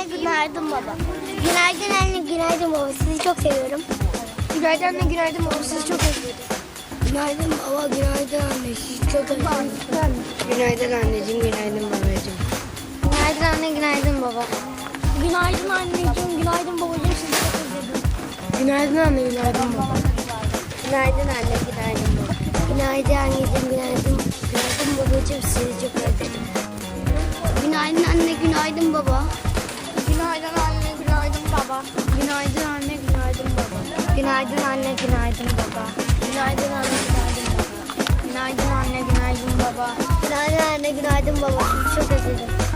anne, günaydın baba. Günaydın anne, günaydın baba. Sizi çok seviyorum. Günaydın anne, günaydın baba. Sizi çok özledim. Günaydın baba, günaydın anne. Sizi çok özledim. Günaydın anneciğim, günaydın babacığım. Günaydın anne, günaydın baba. Günaydın anneciğim, günaydın babacığım. Sizi çok özledim. Günaydın anne, günaydın baba. Günaydın anne, günaydın baba. Günaydın anneciğim, günaydın. Günaydın anne, günaydın baba. Günaydın anne, günaydın baba. Günaydın anne, günaydın baba. Günaydın anne, günaydın baba. Günaydın anne, günaydın baba. Çok özledim.